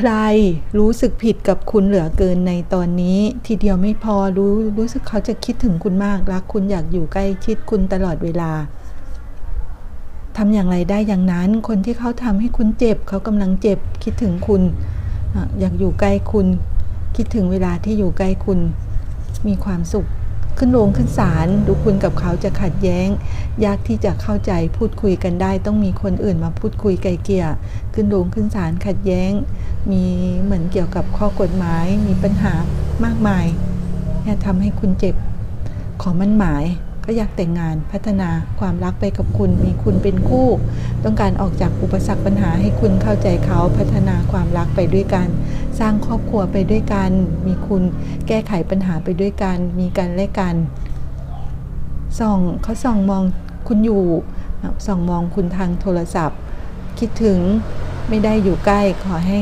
ใครรู้สึกผิดกับคุณเหลือเกินในตอนนี้ ทีเดียวไม่พอรู้รู้สึกเขาจะคิดถึงคุณมากรักคุณอยากอยู่ใกล้ชิดคุณตลอดเวลาทำอย่างไรได้อย่างนั้นคนที่เขาทำให้คุณเจ็บ เขากำลังเจ็บคิดถึงคุณอยากอยู่ใกล้คุณ คิดถึงเวลาที่อยู่ใกล้คุณ มีความสุขขึ้นโรงขึ้นศาลดูคุณกับเขาจะขัดแย้ง ยากที่จะเข้าใจพูดคุยกันได้ ต้องมีคนอื่นมาพูดคุยไกลเกลี่ยขึ้นโรงขึ้นศาลขัดแย้ง มีเหมือนเกี่ยวกับข้อกฎหมายมีปัญหามากมายเนี่ยทำให้คุณเจ็บขอมั่นหมายก็อยากแต่งงานพัฒนาความรักไปกับคุณ มีคุณเป็นคู่ ต้องการออกจากอุปสรรคปัญหาให้คุณเข้าใจเขาพัฒนาความรักไปด้วยกัน สร้างครอบครัวไปด้วยกัน มีคุณแก้ไขปัญหาไปด้วยกัน มีกันและกันส่องเขาส่องมองคุณอยู่ส่องมองคุณทางโทรศัพท์ คิดถึงไม่ได้อยู่ใกล้ขอให้